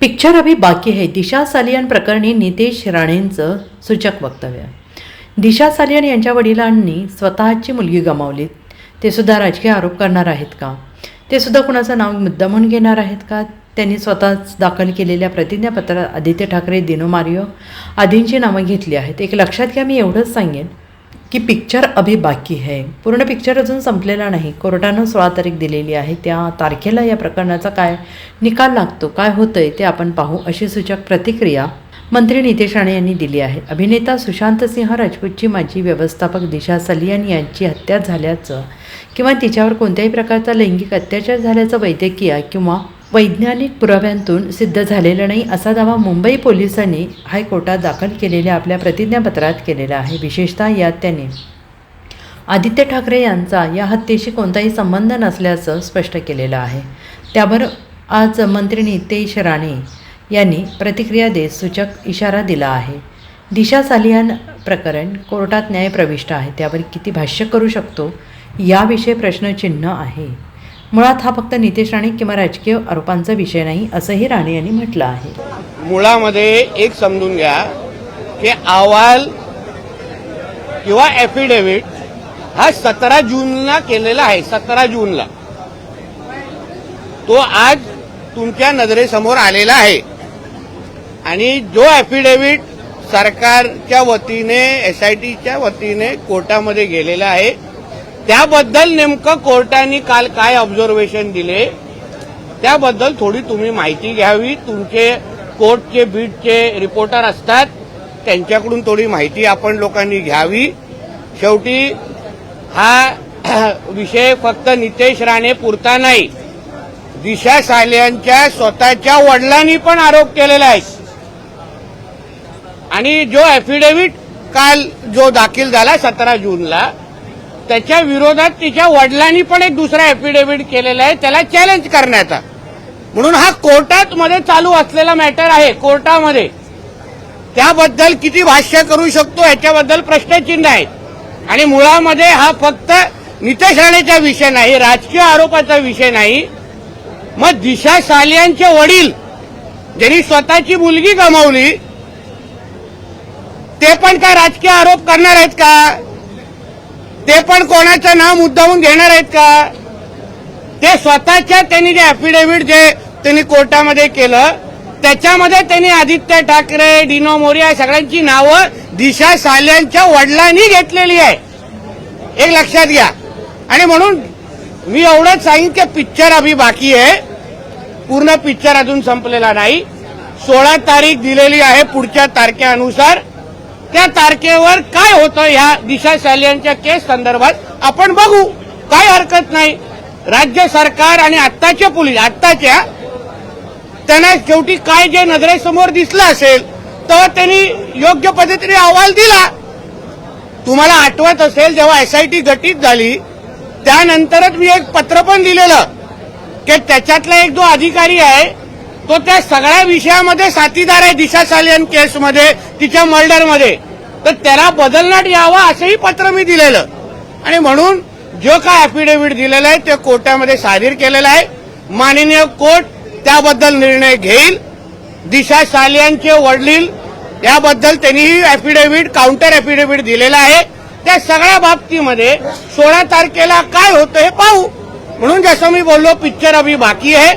Picture अभी बाकी है. दिशा सालियन प्रकरणी नितेश राणेंचं सूचक वक्तव्य. दिशा सालियन यांच्या वडिलांनी स्वतःची मुलगी गमावली. ते सुद्धा राजकीय आरोप करणार आहेत का? ते सुद्धा कुणाचं नाव मुद्दा म्हणून घेणार आहेत का? त्यांनी स्वतःच दाखल केलेल्या प्रतिज्ञापत्रात आदित्य ठाकरे दिनो मारियो आदींची नावं घेतली आहेत. एक लक्षात घ्या मी एवढंच सांगेन. की पिक्चर अभी बाकी है. पूर्ण पिक्चर अजून संपलेला नाही. कोर्टानं सोळा तारीख दिलेली आहे. त्या तारखेला या प्रकरणाचा काय निकाल लागतो काय होतंय ते आपण पाहू अशी सूचक प्रतिक्रिया मंत्री नितेश राणे यांनी दिली आहे. अभिनेता सुशांत सिंह राजपूतची माजी व्यवस्थापक दिशा सलियान यांची हत्या झाल्याचं किंवा तिच्यावर कोणत्याही प्रकारचा लैंगिक अत्याचार झाल्याचं वैद्यकीय किंवा वैज्ञानिक पुराव्यांतून सिद्ध झालेलं नाही असा दावा मुंबई पोलिसांनी हायकोर्टात दाखल केलेल्या आपल्या प्रतिज्ञापत्रात केलेला आहे. विशेषतः यात त्यांनी आदित्य ठाकरे यांचा या हत्येशी कोणताही संबंध नसल्याचं स्पष्ट केलेलं आहे. त्यावर आज मंत्री नितेश राणे यांनी प्रतिक्रिया देत सूचक इशारा दिला आहे. दिशा सालियान प्रकरण कोर्टात न्याय प्रविष्ट आहे. त्यावर किती भाष्य करू शकतो? याविषयी प्रश्नचिन्ह आहे. मुळात हा फक्त नितेश राणे किंवा राजकीय आरोपांचा विषय नाही असंही राणे यांनी म्हटलं आहे. मुळामध्ये एक समजून घ्या की अहवाल किंवा ॲफिडेव्हिट हा सतरा जूनला केलेला आहे सतरा जूनला. तो आज तुमच्या नजरेसमोर आलेला आहे. आणि जो ॲफिडेव्हिट सरकारच्या वतीने एस आय टीच्या वतीने कोर्टामध्ये गेलेला आहे त्याबद्दल नेमकं कोर्टाने काल काय ऑब्झर्वेशन दिले त्याबद्दल थोडी तुम्ही माहिती घ्यावी. तुमचे कोर्टचे बीटचे रिपोर्टर असतात त्यांच्याकडून थोडी माहिती आपण लोकांनी घ्यावी. शेवटी हा विषय फक्त नितेश राणे पुरता नाही दिशा सालियांच्या स्वतःच्या वडिलांनी पण आरोप केलेला आहे. आणि जो ॲफिडेव्हिट काल जो दाखल झाला सतरा जूनला त्याच्या विरोधात तिच्या वडिलांनी पण एक दुसरा ॲफिडेव्हिट केलेला आहे त्याला चॅलेंज करण्याचा. म्हणून हा कोर्टात मध्ये चालू असलेला मॅटर आहे कोर्टामध्ये. त्याबद्दल किती भाष्य करू शकतो याच्याबद्दल प्रश्नचिन्ह आहेत. आणि मुळामध्ये हा फक्त नितेश राणेचा विषय नाही राजकीय आरोपाचा विषय नाही. मग दिशा सालियांचे वडील ज्यांनी स्वतःची मुलगी गमावली ते पण काय राजकीय आरोप करणार आहेत का? ते पण कोणाचं नाव मुद्दामून घेणार आहेत का? ते स्वतःच्या त्यांनी जे अफिडेव्हिट जे त्यांनी कोर्टामध्ये केलं त्याच्यामध्ये त्यांनी आदित्य ठाकरे डिनो मोरिया सगळ्यांची नावं दिशा साल्यांच्या वडिलांनी घेतलेली आहे. एक लक्षात घ्या. आणि म्हणून मी एवढंच सांगेन की पिक्चर अभी बाकी आहे. पूर्ण पिक्चर अजून संपलेला नाही. सोळा तारीख दिलेली आहे पुढच्या तारखेनुसार. त्या तारखेवर काय होतं ह्या दिशा सालियांच्या केस संदर्भात आपण बघू. काय हरकत नाही. राज्य सरकार आणि आत्ताचे पोलीस आत्ताच्या त्यांना शेवटी काय जे नजरेसमोर दिसलं असेल तर त्यांनी योग्य पद्धतीने अहवाल दिला. तुम्हाला आठवत असेल जेव्हा एसआयटी गटीत झाली त्यानंतरच मी एक पत्र पण दिलेलं की त्याच्यातला एक जो अधिकारी आहे तो त्या सगळ्या विषयामध्ये साथीदार आहे दिशा सालियन केसमध्ये तिच्या मर्डरमध्ये. तर त्याला बदलण्यात यावं असंही पत्र मी दिलेलं. आणि म्हणून जो काय अफिडेव्हिट दिलेलं आहे ते कोर्टामध्ये सादर केलेलं आहे. माननीय कोर्ट त्याबद्दल निर्णय घेईल. दिशा सालियांचे वडील याबद्दल त्यांनीही अफिडेव्हिट काउंटर अफिडेव्हिट दिलेला आहे. त्या सगळ्या बाबतीमध्ये सोळा तारखेला काय होतं हे पाहू. म्हणून जसं मी बोललो पिक्चर अभी बाकी आहे.